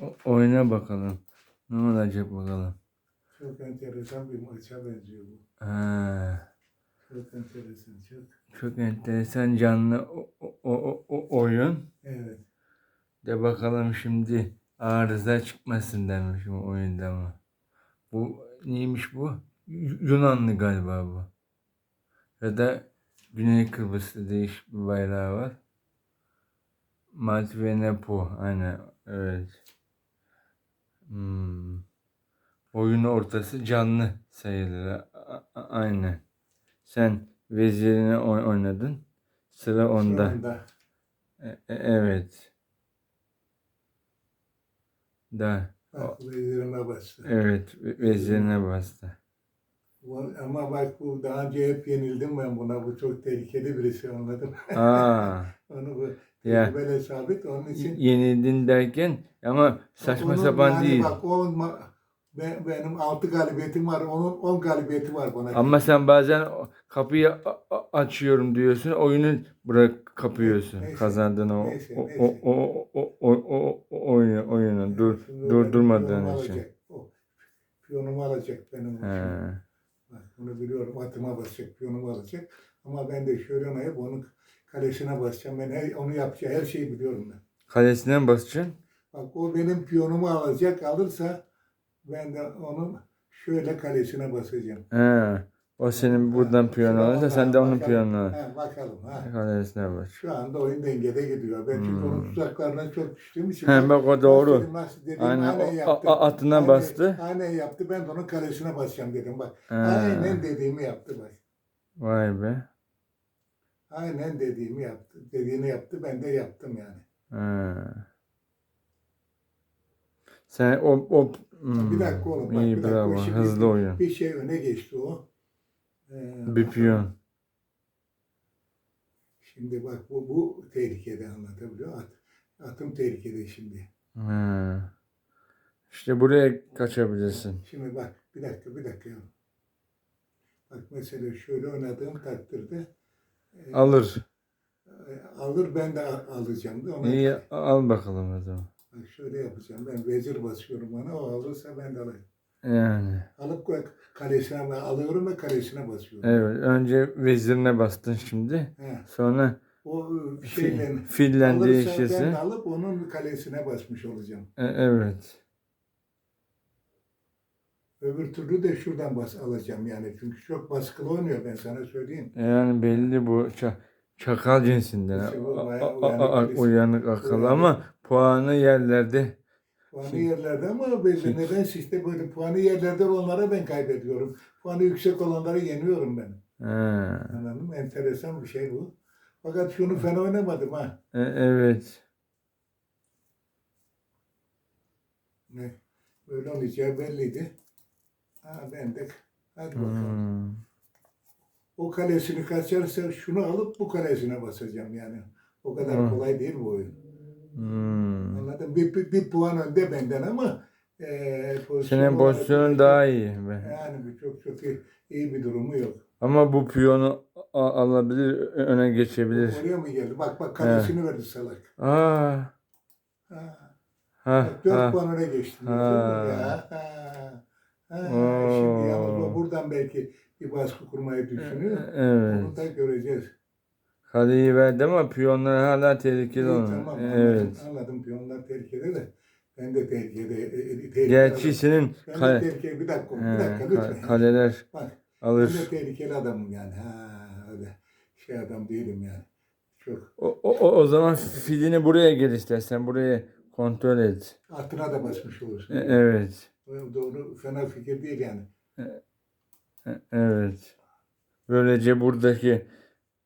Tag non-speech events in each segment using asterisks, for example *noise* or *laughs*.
O- oyna bakalım. Ne olacak bakalım. Çok enteresan bir maça benziyor bu. Ha, Çok enteresan, çok. çok enteresan canlı o, o, o, o- oyun. Evet. De bakalım şimdi arıza çıkmasın demiş bu oyunda mı? Bu neymiş bu? Yunanlı galiba bu. Ya da Güney Kıbrıs'ta değişik bir bayrağı var. Malta ve Nepo. Aynen. Evet. Hmm. Oyun ortası canlı sayılır. Aynen. Sen vezirini oy- oynadın. Sıra onda. Anda E- e- evet. Da. bak vezirime bastı. Evet. ve- Vezirine bastı. Ama bak bu daha önce hep yenildim ben buna. Bu çok tehlikeli birisi anladım. Aa. *laughs* Onu bu Ya. böyle sabit. Onun için Yenildin derken ama saçma Onun sapan yani değil. Bak o ma- be- benim 6 galibiyetim var. Onun 10 galibiyeti var bana. Ama sen bazen kapıyı açıyorum diyorsun, oyunu bırak kapıyorsun. Neyse, Kazandığın o neyse, o neyse. o o o o o oyunu oyunu dur Şimdi o durdurmadığın için. alacak. O piyonumu alacak benim. için. He. Bunu biliyorum. Atıma basacak, piyonumu alacak. Ama ben de şöyle oynayıp onun kalesine basacağım. Ben her, onu yapacağı her şeyi biliyorum ben. Kalesine mi basacaksın? Bak o benim piyonumu alacak. Alırsa ben de onun şöyle kalesine basacağım. He. O senin buradan piyon alırsa sen de onun piyonunu al. He, bakalım. Ha. Kalesine bas. Şu anda oyun dengede gidiyor. Ben çünkü Hmm. onun tuzaklarına çok düştüğüm için. He bak o doğru. Nasıl, nasıl dediğim Aynen o- yaptı. a- atına Aynen- bastı. Aynen yaptı. Ben de onun kalesine basacağım dedim bak. He. Aynen dediğimi yaptı bak. Vay be. Aynen dediğimi yaptı. Dediğini yaptı. Ben de yaptım yani. He. Sen o o hmm, bir dakika oğlum. Bak, iyi bir dakika. bravo. Şimdi Hızlı bir- oyun. Bir şey öne geçti o. Ee, Bir piyon. Şimdi bak bu, bu tehlikede anlatabiliyor. At, atım tehlikede şimdi. He. İşte buraya kaçabilirsin. Şimdi bak bir dakika bir dakika. Bak mesela şöyle oynadığım takdirde Alır. e, alır ben de al- alacağım ona. İyi al bakalım o zaman. Bak şöyle yapacağım. Ben vezir basıyorum ona. O alırsa ben de alayım. Yani. Alıp kalesine ben alıyorum ve kalesine basıyorum. Evet. Önce vezirine bastın şimdi. He. Sonra O e, şeyden fillen alırsa ben değişirsin. alıp onun kalesine basmış olacağım. E, evet. Öbür türlü de şuradan bas alacağım yani. Çünkü çok baskılı oynuyor ben sana söyleyeyim. Yani belli bu ça- çakal cinsinden. İşte uyanık uyanık Uyanık. ama puanı yerlerde. Puanı yerlerde ama belli nedense işte böyle puanı yerlerde olanlara ben kaybediyorum. Puanı yüksek olanları yeniyorum ben. He. Anladın mı? Enteresan bir şey bu. Fakat şunu fena oynamadım ha. E, evet. Ne? Böyle olacağı belliydi. Ha ben de hadi bakalım. Hmm. O kalesini kaçarsa şunu alıp bu kalesine basacağım yani. O kadar Hı. kolay değil bu oyun. Hmm. Anladın? Bir, bir, bir puan önde benden ama e, pozisyon Senin olarak pozisyonun daha iyi. be. Yani bir çok çok iyi, iyi bir durumu yok. Ama bu piyonu a- alabilir, öne geçebilir. Oraya mı geldi? Bak bak kalesini verdi salak. Aa. Ha. Ha, Bak, dört ha. puan öne geçti. Ha. Ya, ha. Ha. Şimdi yalnız buradan belki bir baskı kurmayı düşünüyor. Onu Evet. da göreceğiz. Kaleyi verdi ama piyonlar hala tehlikeli İyi, onun. tamam anladım, Evet. anladım. Piyonlar tehlikede de. Ben de tehlikede. e, e, tehlikeli Gerçi senin Ben de kale, tehlikeli. Bir dakika, bir dakika ka- lütfen. kaleler Bak, ben alır. de tehlikeli adamım yani. Ha, öyle şey adam değilim yani. Çok. O, o, o- zaman filini buraya gel istersen. Buraya kontrol et. Atına da basmış olursun. E- evet. Doğru, fena fikir değil yani. E- Evet. Böylece buradaki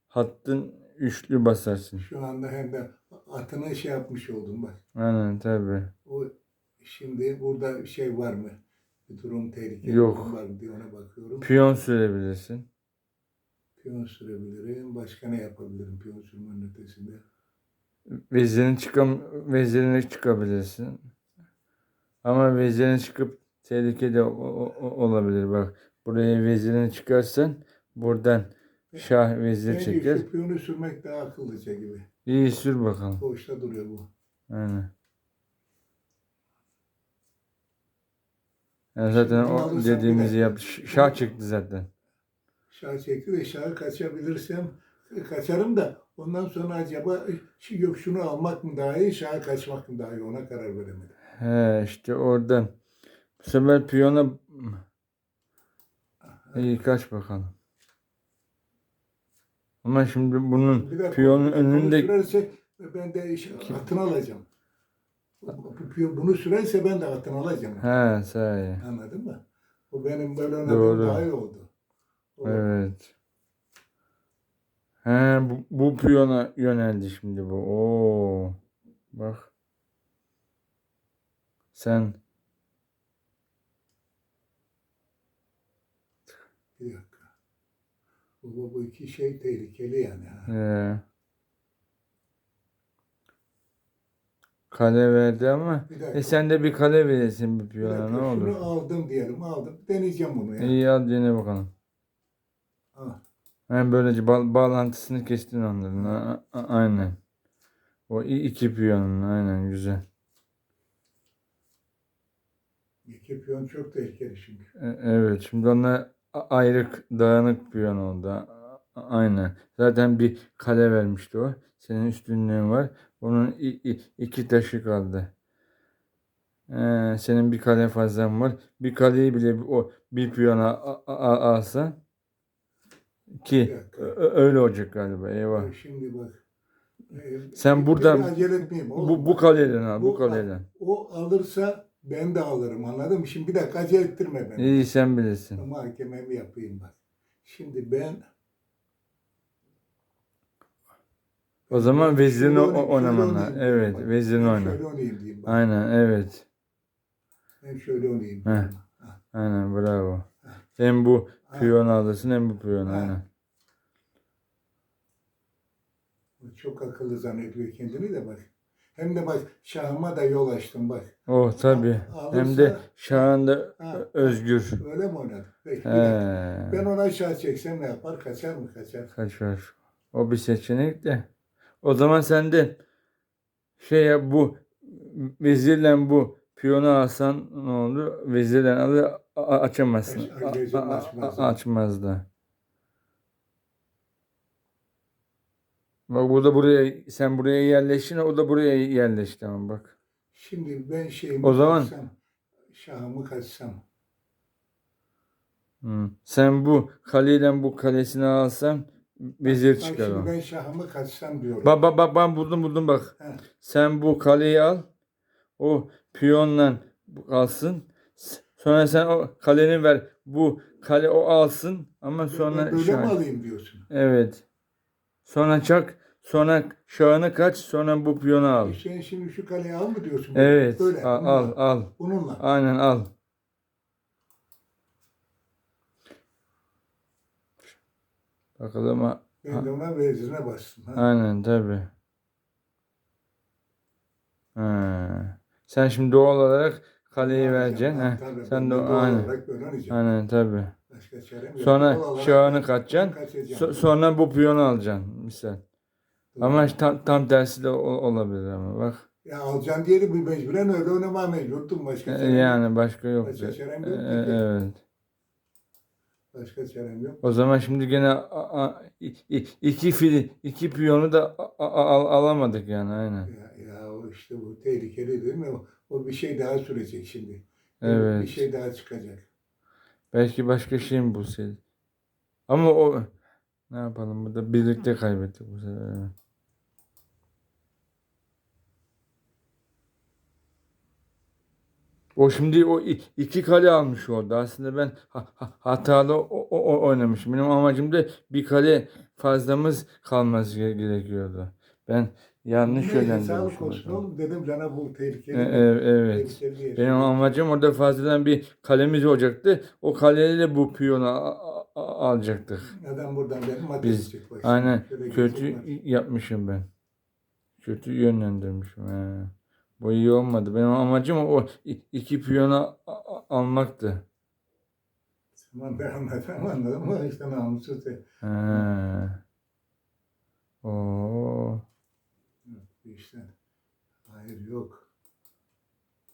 hattın üçlü basarsın. Şu anda hem de atını şey yapmış oldum bak. Aynen tabi. O şimdi burada şey var mı? Bir durum tehlikeli Yok. var mı diye ona bakıyorum. Piyon sürebilirsin. Piyon sürebilirim. Başka ne yapabilirim piyon sürmenin ötesinde? Vezirin çıkam vezirine çıkabilirsin. Ama vezirin çıkıp o- o- olabilir bak. Buraya vezirini çıkarsan buradan şah vezir Bence çeker. piyonu sürmek daha akıllıca gibi. İyi sür bakalım. Boşta duruyor bu. Aynen. Yani zaten o dediğimizi yaptı. Şah çıktı zaten. Şah çekti de şahı kaçabilirsem kaçarım da ondan sonra acaba yok şunu almak mı daha iyi, şahı kaçmak mı daha iyi ona karar veremedim. He işte oradan. Bu sefer piyona iyi kaç bakalım. Ama şimdi bunun dakika, piyonun önünde sürerse ben de iş- atını alacağım. Bunu sürerse ben de atını alacağım. he sahi. Anladın mı? Bu benim böyle Doğru. daha iyi oldu. O- Evet. He bu, bu piyona yöneldi şimdi bu. Oo. Bak. Sen Bir dakika. Bu, bu, iki şey tehlikeli yani. Ha. he. Kale verdi ama Bir dakika. e sen de bir kale veresin bir Bir piyona dakika, ne olur. Şunu aldım diyelim aldım. Deneyeceğim bunu ya. İyi al dene bakalım. Ha. Hem böylece ba- bağlantısını kestin onların. A- a- aynen. O i- iki piyonun aynen güzel. İki piyon çok tehlikeli çünkü. E- Evet şimdi onlar a- ayrık dağınık piyon oldu. Aynen. Zaten bir kale vermişti o. Senin üstünlüğün var. Onun iki taşı kaldı. Ee, senin bir kale fazlan var. Bir kaleyi bile o bir piyona a- a- a- alsan ki öyle olacak galiba. Eyvah. Bak Şimdi bak. Ee, Sen buradan-. Bu, bu kaleden al. Bu Bu- kaleden. O alırsa ben de alırım anladın mı? Şimdi bir dakika acele ettirme beni. İyi sen bilirsin. Ama hakememi yapayım bak. Şimdi ben O zaman vezirini Şöyle o- oynayayım, oynaman şöyle lazım. oynayayım Evet, vezirini oyna. Şöyle oynayayım diyeyim bak. Aynen, evet. Ben şöyle oynayayım. Heh. Aynen, bravo. Hem bu piyon alırsın hem bu piyon, aynen. Çok akıllı zannediyor kendini de bak. Hem de bak şahıma da yol açtım bak. Oh tabii. Alırsa- Hem de şahın da Ha. özgür. Öyle mi oynadı? Peki. Ben ona aşağı çeksem ne yapar? Kaçar mı? Kaçar. Kaç var? O bir seçenek de. O zaman sen de şey yap bu vezirle bu piyonu alsan ne olur? Vezirle alır açamazsın. Aç- açmaz da. Bak bu da buraya sen buraya yerleştin o da buraya yerleşti ama bak. Şimdi ben şeyimi O zaman- kaçsam, şahımı kaçsam. Hı. Sen bu kaleyle bu kalesini alsan vezir Bak çıkar o. şimdi ben şahımı kaçsam diyorum. Bak bak bak ben buldum buldum bak. He. Sen bu kaleyi al. O piyonla. S- Sonra sen o kaleni ver. Bu kale o alsın ama Ben sonra böyle mi şah. alayım diyorsun? Evet. Sonra çak. Sonra şahını kaç. Sonra bu piyonu al. Sen şimdi şu kaleyi al mı diyorsun? Evet. Böyle, al, bununla. al al. Bununla. Aynen al. Bakalım. ha- Ben de ona vezirine bastım. Ha. Aynen tabi. Ha. Sen şimdi doğal olarak kaleyi vereceksin. Ha, tabii, Sen de doğal aynen. olarak böyle. Aynen tabi. Sonra şahını kaçacaksın. So- sonra bu piyonu alacaksın misal. Ama tam, tam tersi de olabilir ama bak. Ya alacaksın diye de bir mecburen öyle oynamaya mecburdum. Başka E, çarem. Yani başka yok. Başka çarem yok e, ki. Evet. Başka çarem yok. O zaman şimdi gene a- a- i- iki fili, iki piyonu da a- a- al- alamadık yani aynen. Ya, ya o işte bu tehlikeli değil mi? O, o bir şey daha sürecek şimdi. Evet. Bir şey daha çıkacak. Belki başka şey mi bulsaydı. Ama o ne yapalım burada birlikte kaybettik bu sefer. evet. O şimdi o iki kale almış oldu. Aslında ben ha- ha- hatalı o, o- o- oynamışım. Benim amacım da bir kale fazlamız kalması ge- gerekiyordu. Ben yanlış yönlendirmişim. Sağlık olsun oğlum dedim sana bu tehlikeli. E- e- evet. tehlikeli. Benim amacım orada fazladan bir kalemiz olacaktı. O kaleyle bu piyonu a- a- a- alacaktık. Adam buradan benim Biz bak. aynen Şöyle kötü geçeyim yapmışım ben. Kötü yönlendirmişim. He. Bu iyi olmadı. Benim amacım o iki piyonu almaktı. Tamam ben anladım anladım ama işte namussuz. de- He. Oo. Bu işten. Hayır yok.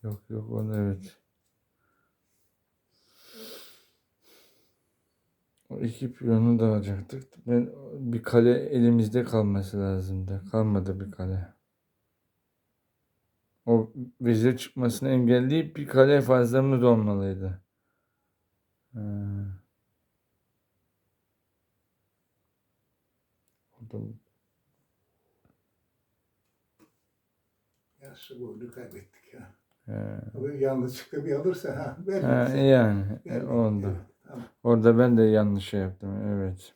Yok yok onu evet. O iki piyonu da alacaktık. Ben bir kale elimizde kalması lazımdı. Kalmadı bir kale. O vezir çıkmasını engelleyip bir kale fazlamız olmalıydı. Ha. O da Ya şu golü kaybettik ya. He. Yanlışlıkla bir alırsa ha. Ha, yani e, vermez. oldu. Orada ben de yanlış şey yaptım. Evet.